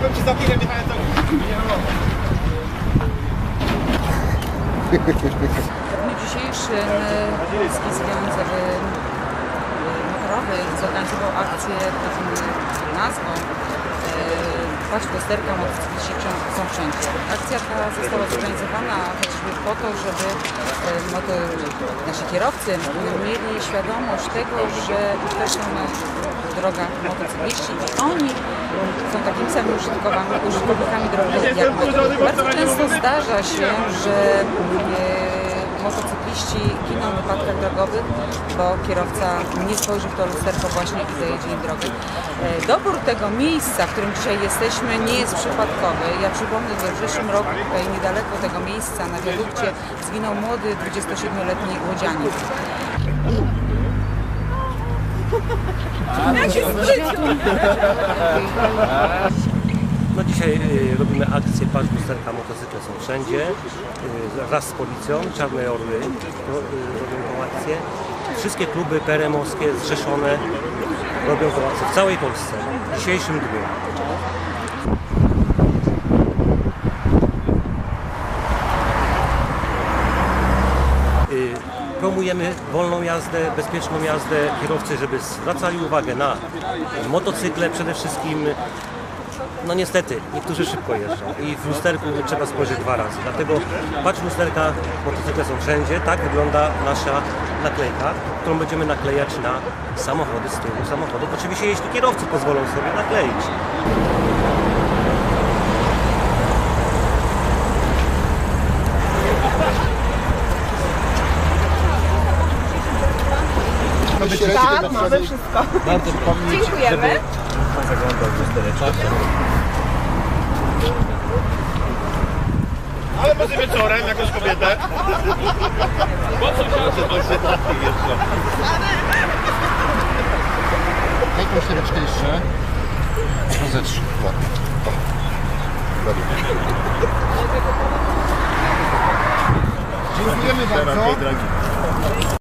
powiem ci za chwilę W dniu dzisiejszym e, Polski Związek e, Motorowy zorganizował akcję pod e, nazwą lusterka, motocykliści książ- są wszędzie. Akcja ta została zorganizowana chociażby po to, żeby e, moto, nasi kierowcy mieli świadomość tego, że uczestniczą na drogach motocykliści i oni są samymi użytkowami, użytkownikami drogi jak my. Bardzo często zdarza się, że e, motocykliści giną w wypadkach drogowych, bo kierowca nie spojrzy w to lusterko właśnie i zajedzie im drogę. E, Dobór tego miejsca, w którym dzisiaj jesteśmy, nie jest przypadkowy. Ja przypomnę, że w zeszłym roku tutaj niedaleko tego miejsca na wiadukcie zginął młody 27-letni łodzianin. No dzisiaj y, robimy akcję Patrz Lusterka, motocykle są wszędzie. Y, wraz z policją, Czarne Orły y, robią tą akcję. Wszystkie kluby peremowskie zrzeszone robią tą akcję w całej Polsce w dzisiejszym dniu. Promujemy wolną jazdę, bezpieczną jazdę. Kierowcy, żeby zwracali uwagę na motocykle przede wszystkim. No niestety, niektórzy szybko jeżdżą i w lusterku trzeba spojrzeć dwa razy. Dlatego patrz lusterka, motocykle są wszędzie. Tak wygląda nasza naklejka, którą będziemy naklejać na samochody z tyłu samochodów. Oczywiście jeśli kierowcy pozwolą sobie nakleić. Tak, mamy wszystko. Bardzo Dziękujemy. pan zaglądał w lustereczko. Ale może wieczorem jakąś kobietę. Po co się trafi jeszcze? Jaką ściereczkę jeszcze? No ze trzy. Ładnie. Dziękujemy bardzo.